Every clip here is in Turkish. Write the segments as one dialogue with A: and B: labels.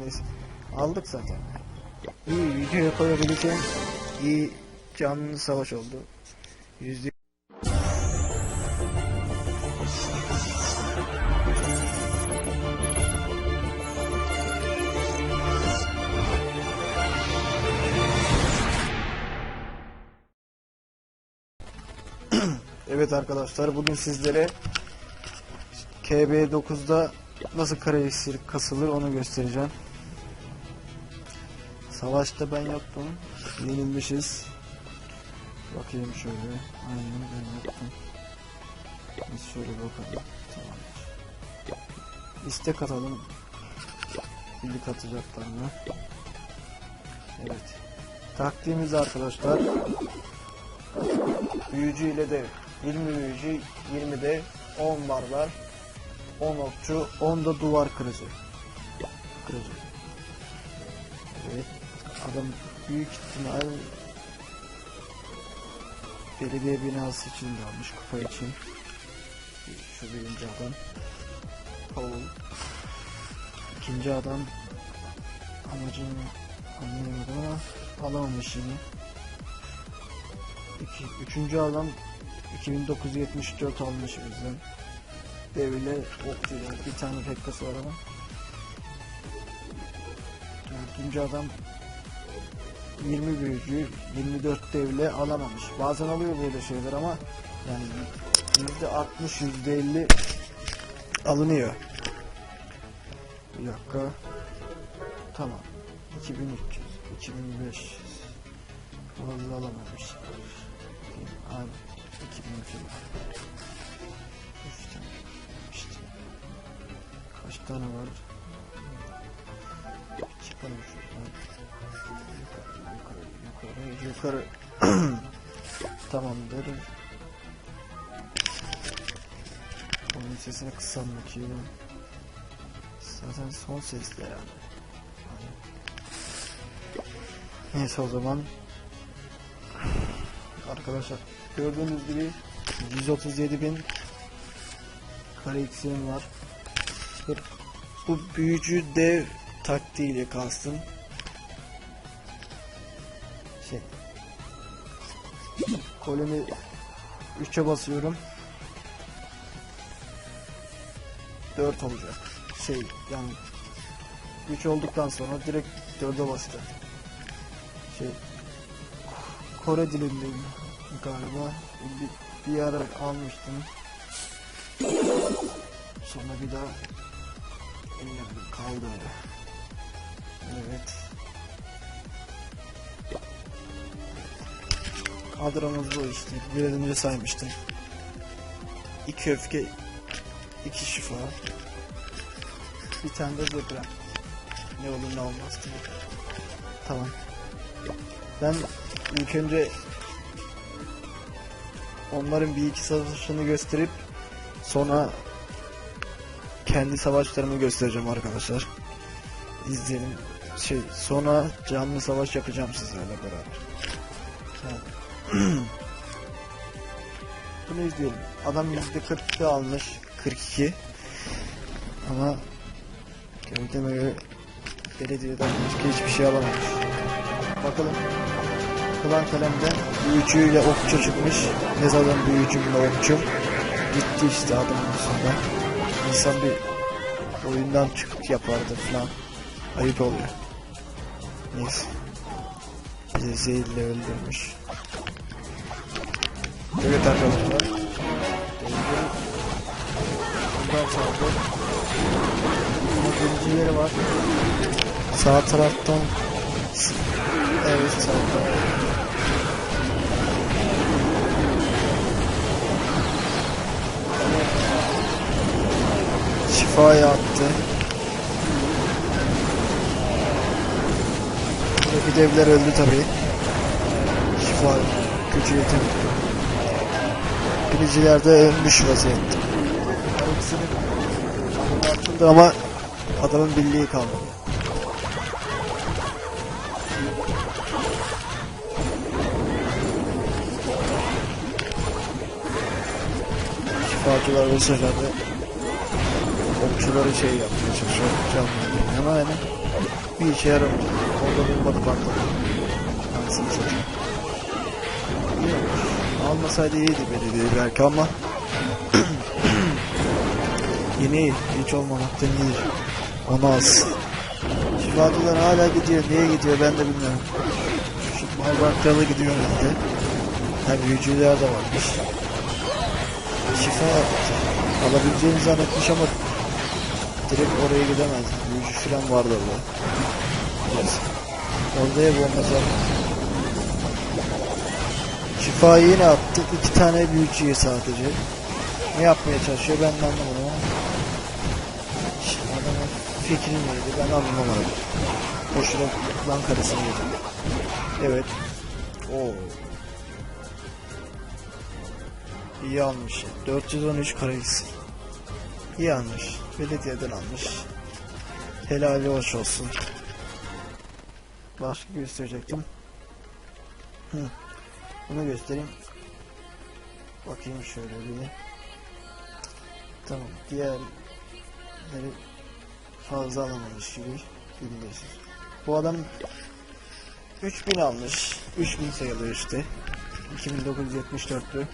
A: neyse. Aldık zaten. İyi videoya koyabileceğim iyi canlı savaş oldu. Yüzde Evet arkadaşlar bugün sizlere KB9'da nasıl kare esir kasılır onu göstereceğim. Savaşta ben yoktum. Yenilmişiz. Bakayım şöyle. Aynen ben yaptım. Biz şöyle bakalım. Tamam. İstek atalım. Birlik atacaklar mı? Evet. Taktiğimiz arkadaşlar. Büyücü ile de 20 büyücü 20 de 10 barbar 10 okçu 10 da duvar kırıcı. Kırıcı. Evet. Adam büyük ihtimal belediye binası için de almış kupa için. Şu birinci adam. Paul. İkinci adam amacını anlayamadım ama alamamış yine. İki, üçüncü adam 2974 almış bizden. Devle okçuyla bir tane pekkası var ama. Dördüncü adam 20 büyücü 24 devle alamamış. Bazen oluyor böyle şeyler ama yani yüzde 60 yüzde 50 alınıyor. Bir dakika. Tamam. 2300 2500 fazla alamamış. Abi 2000 Kaç tane var? Çıkalım şuradan. Yukarı, yukarı, yukarı. Tamamdır. Onun sesini kısam bakayım. Zaten son sesli yani. Neyse o zaman Arkadaşlar gördüğünüz gibi 137 bin kare iksirim var. Bu, bu büyücü dev taktiğiyle kastım. Şey. Kolemi 3'e basıyorum. 4 olacak. Şey yani 3 olduktan sonra direkt 4'e basacak. Şey Kore dilindeyim galiba. Bir, bir ara almıştım. Sonra bir daha ellemedim kaldı. Evet. Kadromuz bu işte. Biraz önce saymıştım. İki öfke, iki şifa. Bir tane de zebra. Ne olur ne olmaz diye. Tamam. Ben ilk önce onların bir iki savaşını gösterip sonra kendi savaşlarımı göstereceğim arkadaşlar. İzleyelim. Şey sonra canlı savaş yapacağım sizlerle beraber. Tamam. Bunu izleyelim. Adam %42 almış. 42. Ama gördüğüme göre belediyeden başka hiçbir şey alamamış. Bakalım. Kılan kalemden büyücüyle okçu çıkmış. Ne zaman büyücümle okçu. Gitti işte adamın sonra. İnsan bir oyundan çıkıp yapardı falan. Ayıp oluyor. Neyse. Bizi zehirle öldürmüş. Evet arkadaşlar. Bundan sonra yeri var. Sağ taraftan Evet sağda. Şifaya attı. Buradaki devler öldü tabi. Şifa gücü yetemedi. Biriciler de ölmüş vaziyette. Altında ama adamın birliği kalmadı. Şifacılar bu sefer de okçuları şey yapmaya çalışıyor. Canlı ama yani Bir işe yaramadı. Orada bulmadı patladı. Anasını satayım. İyi. Almasaydı iyiydi belediye belki ama iyi. Hiç olmamaktan iyidir. Onu alsın. Şifadılar hala gidiyor. Niye gidiyor ben de bilmiyorum. Şu Malbarkalı gidiyor herhalde. Ha büyücüler de varmış. Şifa yaptı. Alabileceğini zannetmiş ama direkt oraya gidemez. Büyücü falan vardı orada. Neyse. Orada olmaz ama. Şifayı yine attı. İki tane büyücüye sadece. Ne yapmaya çalışıyor ben de anlamadım ama. Adamın fikri neydi ben anlamadım. Boşuna lan karısını yedim. Evet. Oo. İyi almış. 413 kara iksir. İyi almış. Belediyeden almış. Helali hoş olsun. Başka gösterecektim. Hı. Bunu göstereyim. Bakayım şöyle bir. Tamam. Diğerleri fazla alamamış gibi. 1500. Bu adam 3000 almış. 3000 sayılıyor işte. 2974'tü.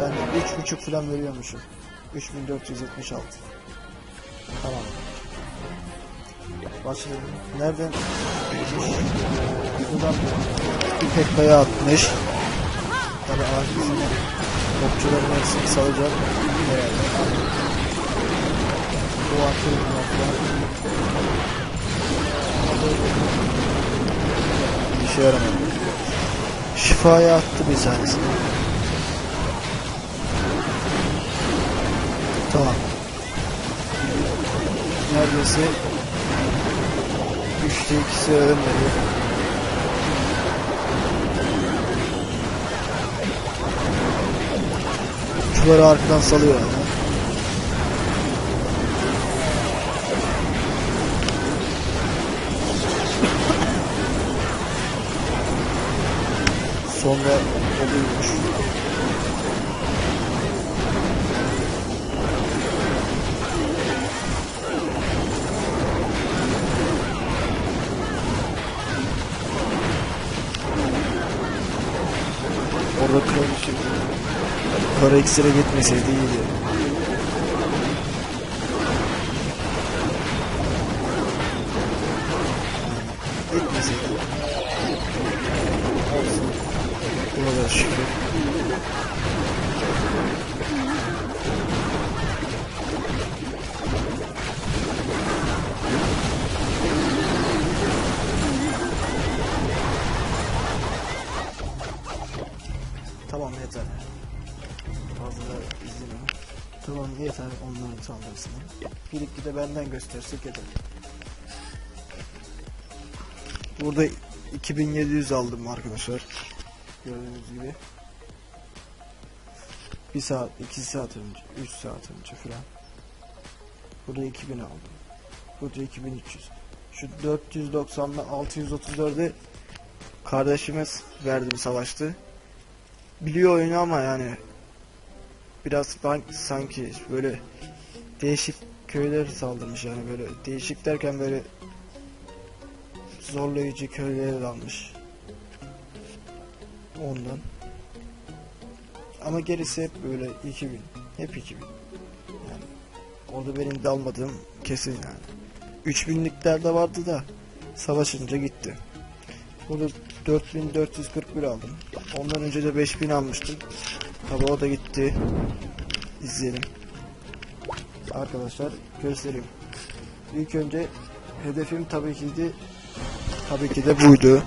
A: Ben de 3.5 falan veriyormuşum. 3476. Tamam. Başlayalım. Nereden? Buradan İpek kaya atmış. Tabi arkasına okçuların hepsini salacak. Herhalde. Bu falan. Bir işe yaramadı. Şifaya attı bir tanesini. Tamam. Neredeyse üçte ikisi ölmedi. Uçları arkadan salıyor yani. Sonra oluyormuş. İksire gitmeseydi iyiydi. Yeter onların saldırısını. Bir iki de benden göstersek yeter. Burada 2700 aldım arkadaşlar. Gördüğünüz gibi. Bir saat, iki saat önce, üç saat önce falan. Burada 2000 aldım. Burada 2300. Şu 490'la 634'ü kardeşimiz verdi bir savaştı biliyor oyunu ama yani biraz ben sanki böyle değişik köyler saldırmış yani böyle değişik derken böyle zorlayıcı köylere dalmış ondan. Ama gerisi hep böyle 2000 hep 2000 yani orada benim dalmadığım kesin yani. 3000'likler de vardı da savaşınca gitti. Burada 4441 aldım. Ondan önce de 5000 almıştım. Tabi da gitti. İzleyelim. Arkadaşlar göstereyim. İlk önce hedefim tabii ki de tabii ki de buydu.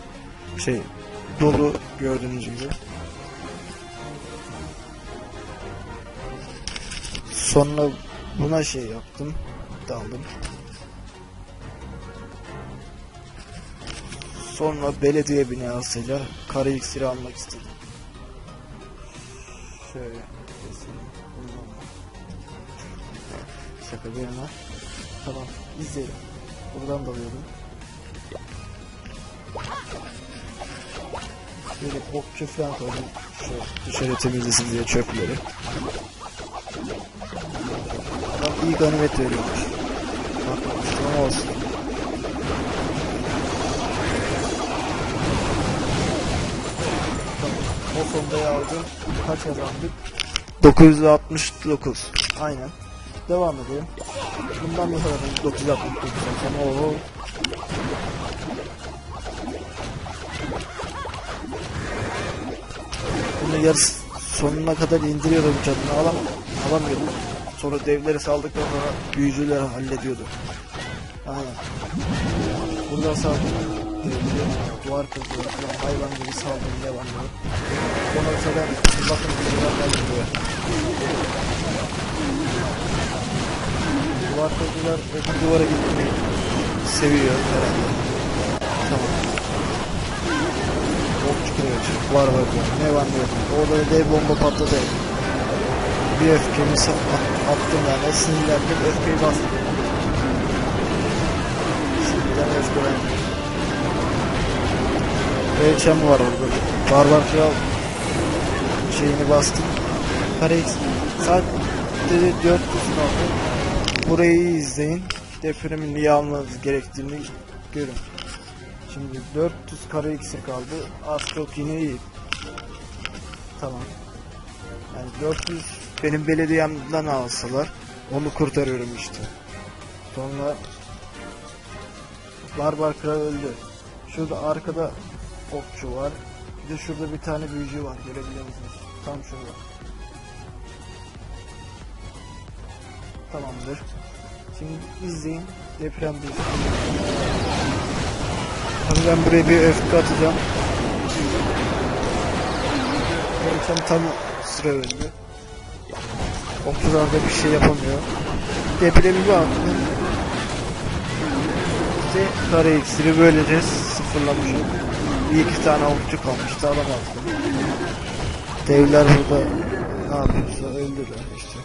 A: Şey dolu gördüğünüz gibi. Sonra buna şey yaptım. Daldım. Sonra belediye binasıyla kara iksiri almak istedim. Şöyle. Şaka bir yana. Tamam izleyelim. Buradan dalıyorum. Böyle okçu falan koydum. Şu dışarı temizlesin diye çöpleri. Adam iyi ganimet veriyormuş. Bakmamıştım ama olsun. aldım. Kaç kazandık? 969. Aynen. Devam edelim. Bundan ne kadar 969 zaten. Oo. Bunu yarısı sonuna kadar indiriyorum canını alam alamıyordum. Sonra devleri saldıktan sonra büyücüler hallediyordu. Aynen. Burada saldım. Duvar kırdılar falan hayvan gibi saldım devamlı. Ondan sonra bakın geldi buraya. Duvar kırdılar öbür duvara gitmeyi seviyor herhalde. Tamam. Okçu kırıyor. Var var var. Ne var ne yok. Orada da dev bomba patladı. Bir öfkemi attım yani. Sinirlendim. Öfkeyi bastım. Sinirden öfkelendim. Ölçem var orada. Barbar kral şeyini bastım. X sadece 4 tuşunu aldım. Burayı izleyin. Depremi niye almanız gerektiğini görün. Şimdi 400 kare iksir kaldı. Az çok yine iyi. Tamam. Yani 400 benim belediyemden alsalar onu kurtarıyorum işte. Sonra Barbar Kral öldü. Şurada arkada okçu var. Bir de şurada bir tane büyücü var. Görebiliyor musunuz? Tam şurada. Tamamdır. Şimdi izleyin. Deprem bir. Ben buraya bir öfke atacağım. Ölçem tam sıra öldü. Okçular da bir şey yapamıyor. Depremi bir attım. İşte kare iksiri böylece sıfırlamışım. Bir iki tane okçu kalmıştı alamazdım. Devler burada ne yapıyorsa öldüler işte.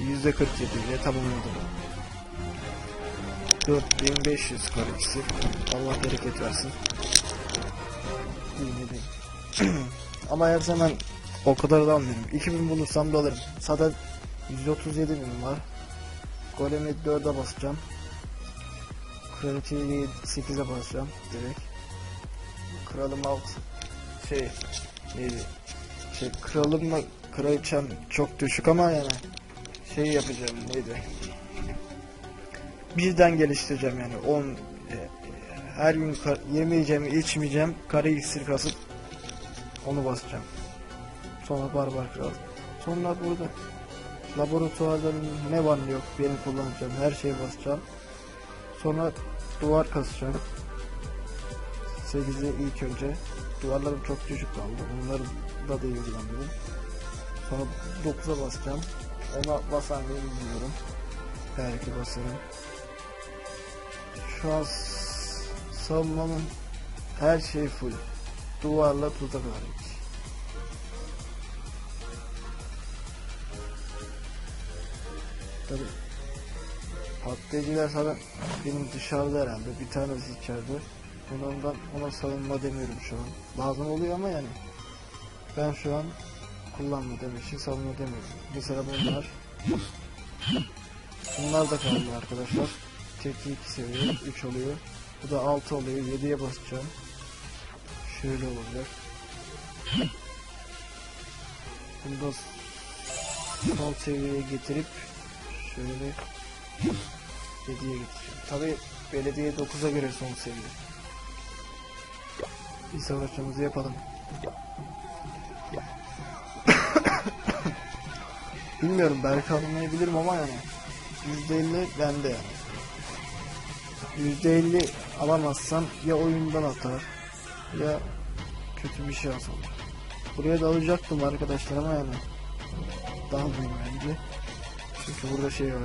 A: Yüzde 47 ile tamamladım. 4500 kare iksir. Allah bereket versin. İyi değil. Ama her zaman o kadar da almıyorum. 2000 bulursam da alırım. Zaten 137 bin var. Golemi 4'e basacağım. Kraliçeyi 8'e basacağım direkt. Kralım alt şey neydi? Şey kralımla kraliçem çok düşük ama yani şey yapacağım neydi? Birden geliştireceğim yani 10 e, her gün yemeyeceğim, içmeyeceğim, kare iksir kasıp onu basacağım. Sonra barbar kral. Sonra burada laboratuvarda ne var ne yok benim kullanacağım her şeyi basacağım. Sonra duvar kasacağım. 8'i ilk önce. Duvarlarım çok düşük kaldı. Bunları da devirlendirdim. Sonra 9'a basacağım. Ona basan gibi bilmiyorum. Belki basarım. Şu an savunmamın her şey full. Duvarla tuzak hariç. Tabii patlayıcılar sana benim dışarıda herhalde bir tanesi içeride. Ben ondan ona savunma demiyorum şu an. Lazım oluyor ama yani. Ben şu an kullanmadığım için savunma demiyorum. Mesela bunlar Bunlar da kaldı arkadaşlar. Tepki 2 seviye 3 oluyor. Bu da 6 oluyor. 7'ye basacağım. Şöyle olacak. Bunu da son seviyeye getirip şöyle 7'ye getireceğim. Tabi belediye 9'a göre son seviye. Bir savaşımızı yapalım. Bilmiyorum belki almayabilirim ama yani %50 bende yani. %50 alamazsam ya oyundan atar ya kötü bir şey asar. Buraya da alacaktım arkadaşlar ama yani daha büyük bence. Çünkü burada şey var.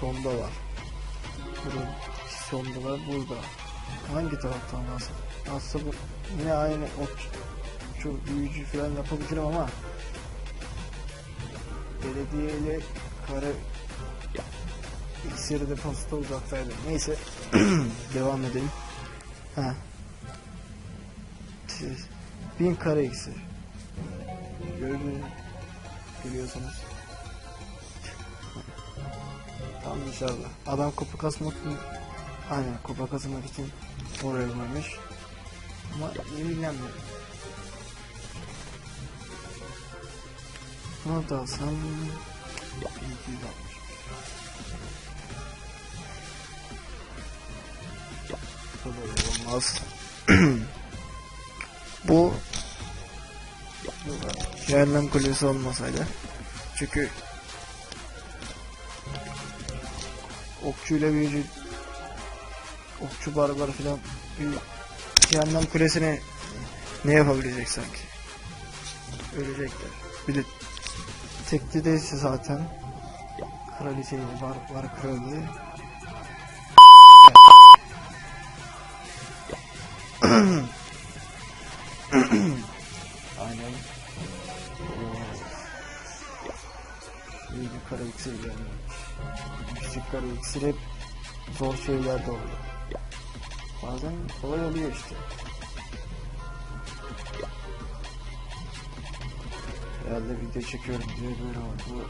A: Sonda var. Burada sonda var burada. Hangi taraftan nasıl? Aslında bu yine aynı okçu büyücü falan yapabilirim ama belediye ile kare iksiri depozito uzaktaydı. Neyse devam edelim. Ha. Bin kare iksir. Gördüğünüz görüyorsunuz. Tam dışarıda. Adam kupa kasmak aynen kupa kasmak için oraya koymuş. Ama eminlenmiyorum. Bunu da alsam 1260. Bu da olmaz. Bu Cehennem Kulesi olmasaydı. Çünkü okçuyla büyücü okçu barbar filan cehennem kulesine ne yapabilecek sanki? Ölecekler. Bir de tekli değilse zaten kraliçeyi var, var krallığı Aynen. Bir kara iksir gelmiş. Küçük kara iksir hep zor şeyler de oluyor. Bazen kolay oluyor işte. Herhalde video çekiyorum diye böyle oldu.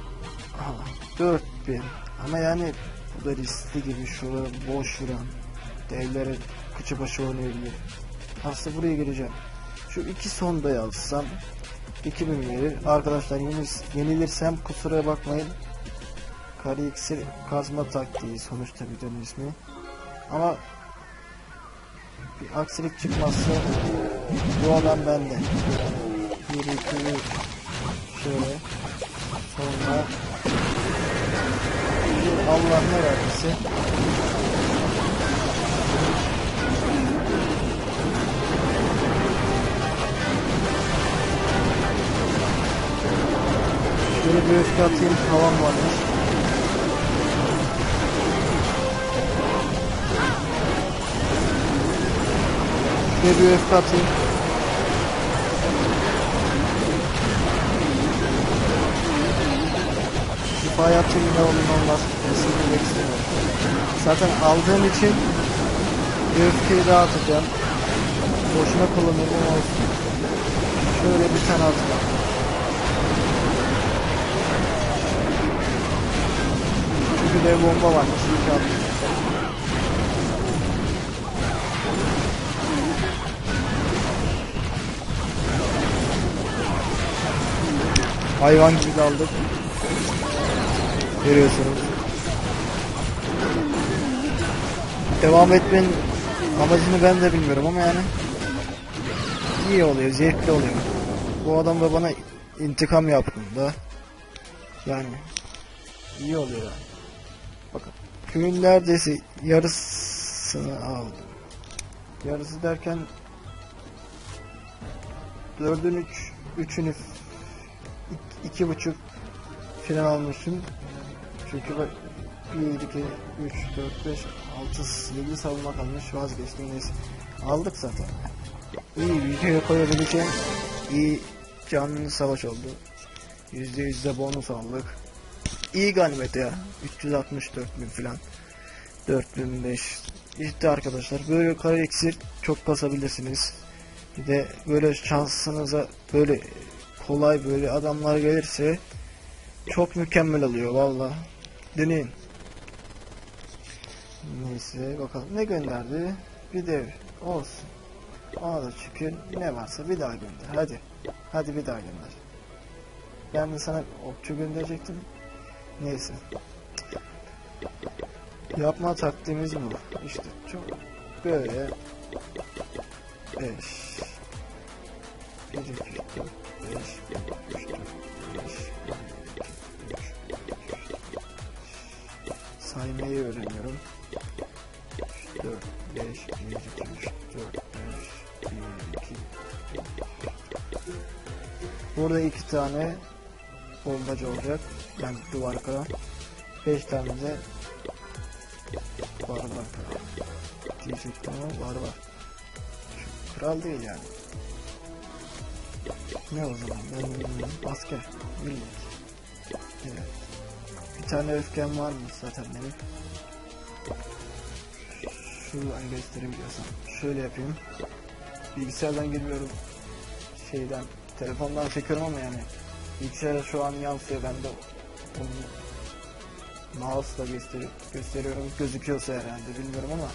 A: Aha, 4000 ama yani bu da riskli gibi şurada boş vuran devlere kıçı başı oynayabilir. Aslında buraya gireceğim. Şu iki sondayı alsam 2000 verir. Arkadaşlar yenil- yenilirsem kusura bakmayın. İksir kazma taktiği sonuçta videonun ismi. Ama bir aksilik çıkmazsa bu adam bende. 1 2 3 şöyle sonra Allah ne verdiyse Şöyle bir öfke atayım havam varmış. Şöyle bir öfke atayım. Şifaya atayım ne olur ne olmaz. Kesinlikle istemiyorum. Zaten aldığım için bir öfkeyi daha atacağım. Boşuna kullanıyorum olsun. Şöyle bir tane atacağım. Çünkü dev bomba var. İyi ki Hayvan gibi daldık. Görüyorsunuz. Devam etmenin amacını ben de bilmiyorum ama yani iyi oluyor, zevkli oluyor. Bu adam da bana intikam yaptığında yani iyi oluyor yani. Bakın köyün neredeyse yarısını aldım. Yarısı derken dördün üç, üçünü iki, buçuk falan almışım. Çünkü bak 1, 2, 3, 4, 5, 6, 7 savunma kalmış vazgeçtim neyse. Aldık zaten. İyi videoya koyabileceğim iyi canlı savaş oldu. %100 de bonus aldık. İyi galibiyet ya. 364 bin falan. 4005. İşte arkadaşlar böyle kare iksir çok basabilirsiniz. Bir de böyle şansınıza böyle kolay böyle adamlar gelirse çok mükemmel oluyor valla. Deneyin. Neyse bakalım ne gönderdi? Bir dev olsun. Ona da şükür ne varsa bir daha gönder. Hadi. Hadi bir daha gönder. De sana okçu gönderecektim. Neyse. Yapma taktiğimiz bu. İşte çok böyle 5 1 2 4 5 3 4 5 saymayı öğreniyorum. 4 5 1 2 3 4 5 1 2 Burada iki tane bombacı olacak. Yani duvar kıran. 5 tane de var var. Diyecektim ama var var. Kral değil yani. Ne o zaman? Ben asker. Millet. Evet. Bir tane öfkem var mı zaten benim? Şuradan gösterebiliyorsam. Şöyle yapayım. Bilgisayardan girmiyorum. Şeyden, telefondan çekiyorum ama yani. Bilgisayara şu an yansıyor. Ben de onu mouse'la göster gösteriyorum. Gözüküyorsa herhalde bilmiyorum ama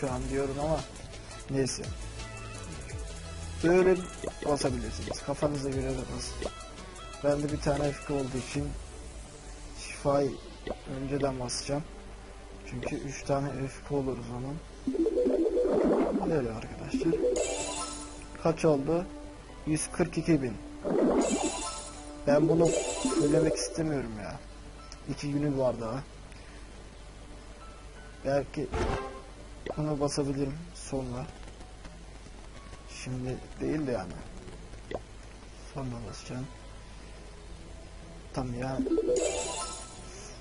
A: şu an diyorum ama neyse. Böyle basabilirsiniz. Kafanıza göre de basın. Bende bir tane FK olduğu için şifayı önceden basacağım. Çünkü 3 tane FK olur o zaman. Böyle arkadaşlar. Kaç oldu? 142 bin. Ben bunu söylemek istemiyorum ya. İki günü var daha. Belki bunu basabilirim sonra. Şimdi değil de yani. Sonra basacağım. Tam ya.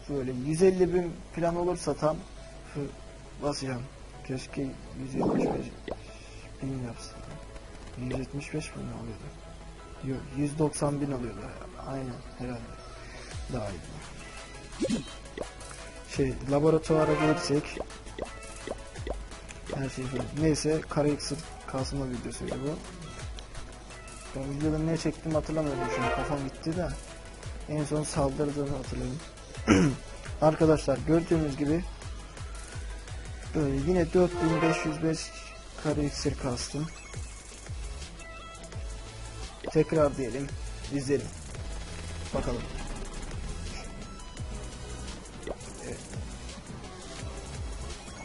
A: Böyle 150 bin plan olursa tam basacağım. Keşke 175 bin yapsın. 175 bin mi oluyordu? Yok 190 bin oluyordu. Aynen herhalde. Daha iyi. Şey laboratuvara gelirsek her şey böyle. Neyse kara iksir kasma videosuydu bu. Ben videoda ne çektim hatırlamıyorum an kafam gitti de. En son saldırdığımı hatırladım. Arkadaşlar gördüğünüz gibi böyle yine 4505 kare iksir kastım. Tekrar diyelim, izleyelim. Bakalım. Evet.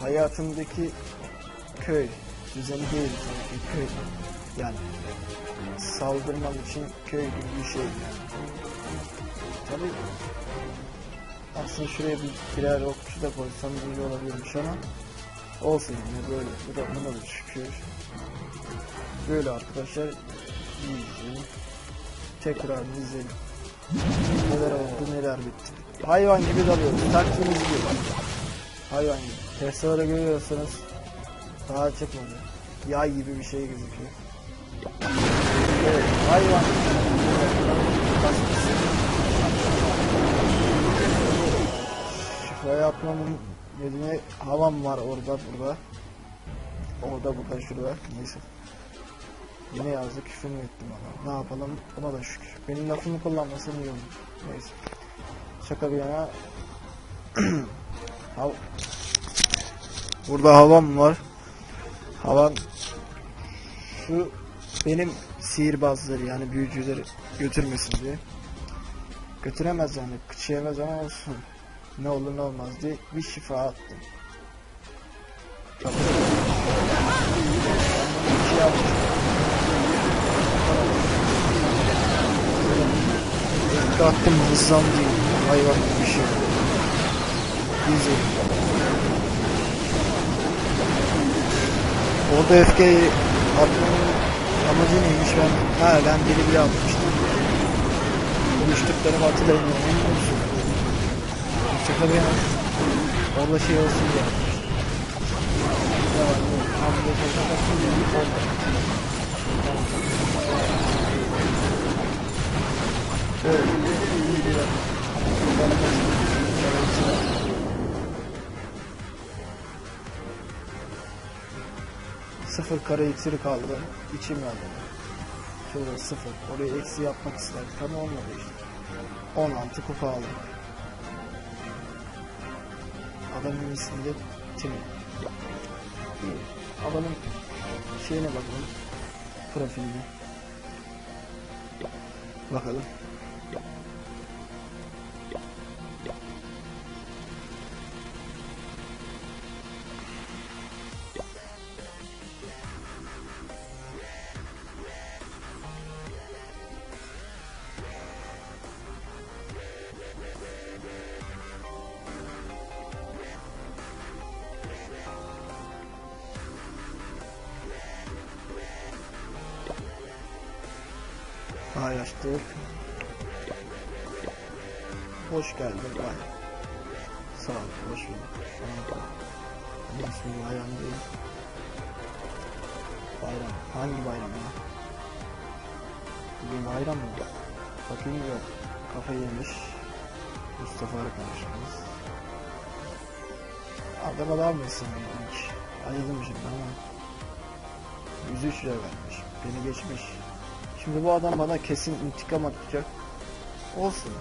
A: Hayatımdaki köy düzeni değil sanki köy. Yani saldırmam için köy gibi bir şey yani. Tabii aslında şuraya bir birer okçu da koysam iyi olabilirmiş ama olsun yine böyle. Bu da buna da şükür. Böyle arkadaşlar izleyelim. Tekrar izleyelim. Neler oldu neler bitti. Hayvan gibi dalıyoruz. Taktiğimiz gibi. Hayvan gibi. Tesla'ları görüyorsanız daha çıkmadı. Yay gibi bir şey gözüküyor. Evet, hayvan. Şifayı atmamın nedeni havam var orada burada. Orada burada şurada. Neyse. Yine yazdı küfür mü ettim ona. Ne yapalım buna da şükür. Benim lafımı kullanmasın iyi olur. Neyse. Şaka bir yana. Hav Burada havam var. Havan şu benim sihirbazları yani büyücüleri götürmesin diye. Götüremez yani kıçıyemez ama olsun. Ne olur ne olmaz diye bir şifa attım. İlk attım hızlan değil. Hayvan bir şey. Güzel. Orada öfkeyi atmanın amacı neymiş ben? Ha ben biri bile atmıştım. Konuştuklarımı misin? Şaka bir yana. Orada şey olsun diye. Evet. Sıfır kare iksiri kaldı. İçim yandı. Şurada sıfır. Oraya eksi yapmak istedim. Tam olmadı işte. 16 kupa aldım. Adamın ismi de Tim. Adamın şeyine bakalım. Profiline. Bakalım. Paylaştık. Hoş geldin bay. Sağ ol, hoş bulduk. Nasıl bayram değil? Bayram. Hangi bayram ya? Bugün bayram mı? Bakayım yok. Kafayı yemiş. Mustafa arkadaşımız. Adama da almışsın ilk. Ayıldım şimdi ama. 103 lira vermiş. Beni geçmiş. Şimdi bu adam bana kesin intikam atacak. Olsun.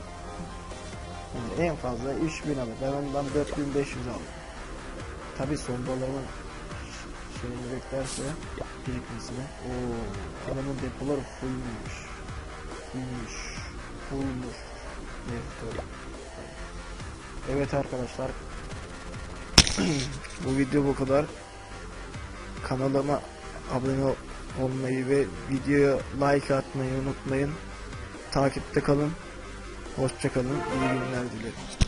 A: Yani en fazla 3000 alır. Ben ondan 4500 aldım. Tabi son dolarımın şeyini beklerse birikmesine. Oo, adamın depoları. Fullmüş. Fullmuş. Evet, evet arkadaşlar. bu video bu kadar. Kanalıma abone ol- olmayı ve videoya like atmayı unutmayın. Takipte kalın. Hoşçakalın. İyi günler dilerim.